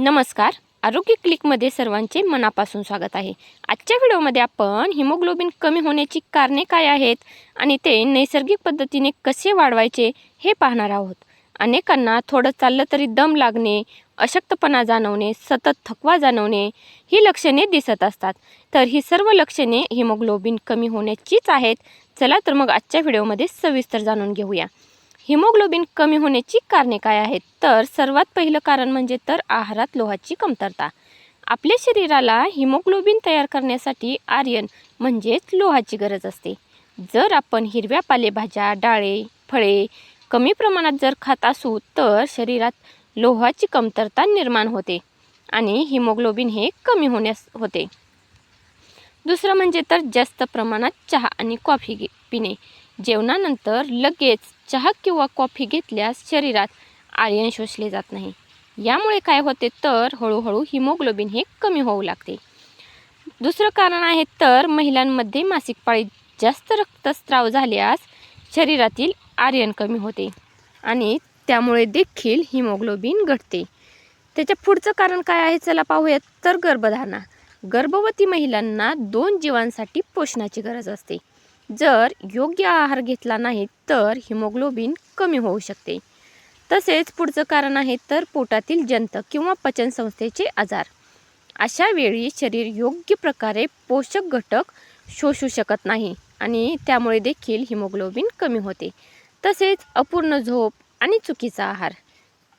नमस्कार. आरोग्य क्लिकमध्ये सर्वांचे मनापासून स्वागत आहे. आजच्या व्हिडिओमध्ये आपण हिमोग्लोबिन कमी होण्याची कारणे काय आहेत आणि ते नैसर्गिक पद्धतीने कसे वाढवायचे हे पाहणार आहोत. अनेकांना थोडं चाललं तरी दम लागणे अशक्तपणा जाणवणे सतत थकवा जाणवणे ही लक्षणे दिसत असतात. तर ही सर्व लक्षणे हिमोग्लोबिन कमी होण्याचीच आहेत. चला तर मग आजच्या व्हिडिओमध्ये सविस्तर जाणून घेऊया. हिमोग्लोबिन कमी होण्याची कारणे काय आहेत? तर सर्वात पहिलं कारण म्हणजे तर आहारात लोहाची कमतरता. आपल्या शरीराला हिमोग्लोबिन तयार करण्यासाठी आर्यन म्हणजेच लोहाची गरज असते. जर आपण हिरव्या पालेभाज्या डाळे फळे कमी प्रमाणात जर खात असू तर शरीरात लोहाची कमतरता निर्माण होते आणि हिमोग्लोबिन हे कमी होण्यास होते. दुसरं म्हणजे तर जास्त प्रमाणात चहा आणि कॉफी पिणे. जेवणानंतर लगेच चहा किंवा कॉफी घेतल्यास शरीरात आर्यन शोषले जात नाही. यामुळे काय होते तर हळूहळू हिमोग्लोबिन हे कमी होऊ लागते. दुसरं कारण आहे तर महिलांमध्ये मासिक पाळीत जास्त रक्तस्राव झाल्यास शरीरातील आर्यन कमी होते आणि त्यामुळे देखील हिमोग्लोबिन घटते. त्याच्या पुढचं कारण काय आहे चला पाहूयात. तर गर्भधारणा. गर्भवती महिलांना दोन जीवांसाठी पोषणाची गरज असते. जर योग्य आहार घेतला नाही तर हिमोग्लोबिन कमी होऊ शकते. तसेच पुढचं कारण आहे तर पोटातील जंत किंवा पचनसंस्थेचे आजार. अशा वेळी शरीर योग्य प्रकारे पोषक घटक शोषू शकत नाही आणि त्यामुळे देखील हिमोग्लोबिन कमी होते. तसेच अपूर्ण झोप आणि चुकीचा आहार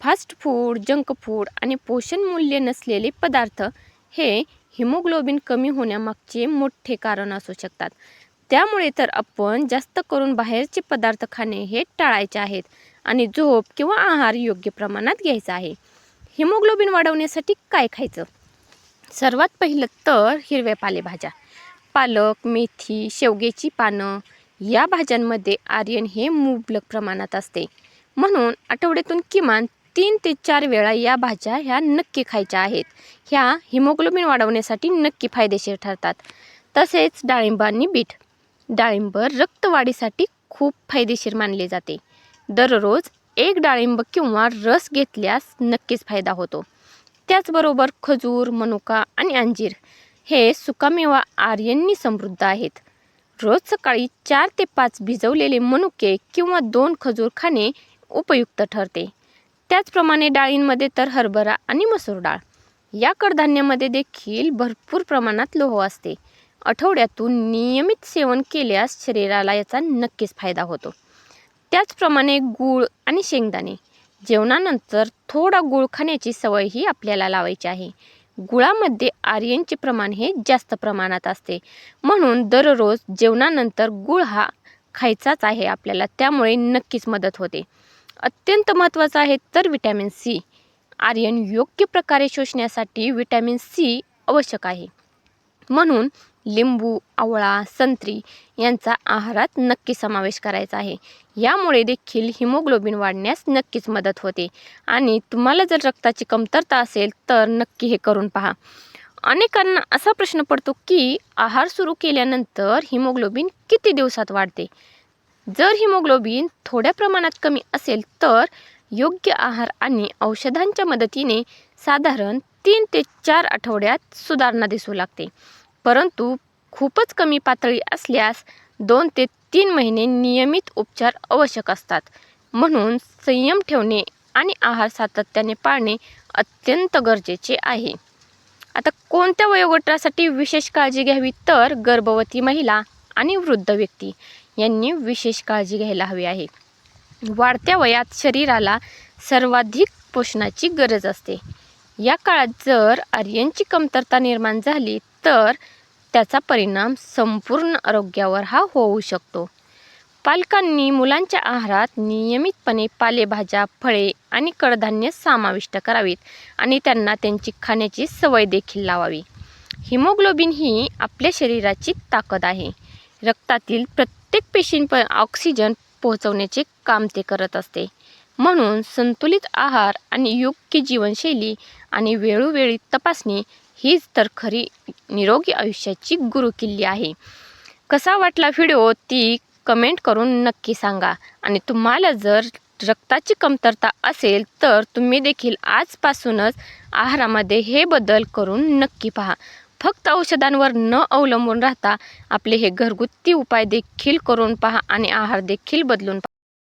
फास्ट फूड जंक फूड आणि पोषण मूल्य नसलेले पदार्थ हे हिमोग्लोबिन कमी होण्यामागचे मोठे कारण असू शकतात. त्यामुळे तर आपण जास्त करून बाहेरचे पदार्थ खाणे हे टाळायचे आहेत आणि झोप किंवा आहार योग्य प्रमाणात घ्यायचा आहे. हिमोग्लोबिन वाढवण्यासाठी काय खायचं? सर्वात पहिलं तर हिरव्या पालेभाज्या. पालक मेथी शेवग्याची पानं या भाज्यांमध्ये आर्यन हे मुबलक प्रमाणात असते. म्हणून आठवड्यातून किमान तीन ते चार वेळा या भाज्या ह्या नक्की खायच्या आहेत. ह्या हिमोग्लोबिन वाढवण्यासाठी नक्की फायदेशीर ठरतात. तसेच डाळिंब आणि बीट. डाळिंब रक्तवाढीसाठी खूप फायदेशीर मानले जाते. दररोज एक डाळिंब किंवा रस घेतल्यास नक्कीच फायदा होतो. त्याचबरोबर खजूर मनुका आणि अंजीर हे सुकामेवा आर्यननी समृद्ध आहेत. रोज सकाळी चार ते पाच भिजवलेले मनुके किंवा दोन खजूर खाणे उपयुक्त ठरते. त्याचप्रमाणे डाळींमध्ये तर हरभरा आणि मसूर डाळ. या कडधान्यामध्ये देखील भरपूर प्रमाणात लोह असते. आठवड्यातून नियमित सेवन केल्यास शरीराला याचा नक्कीच फायदा होतो. त्याचप्रमाणे गूळ आणि शेंगदाणे. जेवणानंतर थोडा गूळ खाण्याची सवयही आपल्याला लावायची आहे. गुळामध्ये आर्यनचे प्रमाण हे जास्त प्रमाणात असते. म्हणून दररोज जेवणानंतर गूळ हा खायचाच आहे आपल्याला त्यामुळे नक्कीच मदत होते. अत्यंत महत्त्वाचं आहे तर विटॅमिन सी. आर्यन योग्य प्रकारे शोषण्यासाठी विटॅमिन सी आवश्यक आहे. म्हणून लिंबू आवळा संत्री यांचा आहारात नक्की समावेश करायचा आहे. यामुळे देखील हिमोग्लोबिन वाढण्यास नक्कीच मदत होते. आणि तुम्हाला जर रक्ताची कमतरता असेल तर नक्की हे करून पहा. अनेकांना असा प्रश्न पडतो की आहार सुरू केल्यानंतर हिमोग्लोबिन किती दिवसात वाढते? जर हिमोग्लोबिन थोड्या प्रमाणात कमी असेल तर योग्य आहार आणि औषधांच्या मदतीने साधारण तीन ते चार आठवड्यात सुधारणा दिसू लागते. परंतु खूपच कमी पातळी असल्यास दोन ते तीन महिने नियमित उपचार आवश्यक असतात. म्हणून संयम ठेवणे आणि आहार सातत्याने पाळणे अत्यंत गरजेचे आहे. आता कोणत्या वयोगटासाठी विशेष काळजी घ्यावी? तर गर्भवती महिला आणि वृद्ध व्यक्ती यांनी विशेष काळजी घ्यायला हवी आहे. वाढत्या वयात शरीराला सर्वाधिक पोषणाची गरज असते. या काळात जर आर्यनची कमतरता निर्माण झाली तर त्याचा परिणाम संपूर्ण आरोग्यावर हा होऊ शकतो. पालकांनी मुलांच्या आहारात नियमितपणे पालेभाज्या फळे आणि कडधान्य समाविष्ट करावीत आणि त्यांना त्यांची खाण्याची सवय देखील लावावी. हिमोग्लोबिन ही आपल्या शरीराची ताकद आहे. रक्तातील प्रत्येक पेशींप ऑक्सिजन पोहोचवण्याचे काम ते करत असते. म्हणून संतुलित आहार आणि योग्य जीवनशैली आणि वेळोवेळी तपासणी हीच तर खरी निरोगी आयुष्याची गुरुकिल्ली आहे. कसा वाटला व्हिडिओ ती कमेंट करून नक्की सांगा. आणि तुम्हाला जर रक्ताची कमतरता असेल तर तुम्ही देखील आजपासूनच आहारामध्ये हे बदल करून नक्की पहा. फक्त औषधांवर न अवलंबून राहता आपले हे घरगुती उपाय देखील करून पहा आणि आहार देखील बदलून पहा.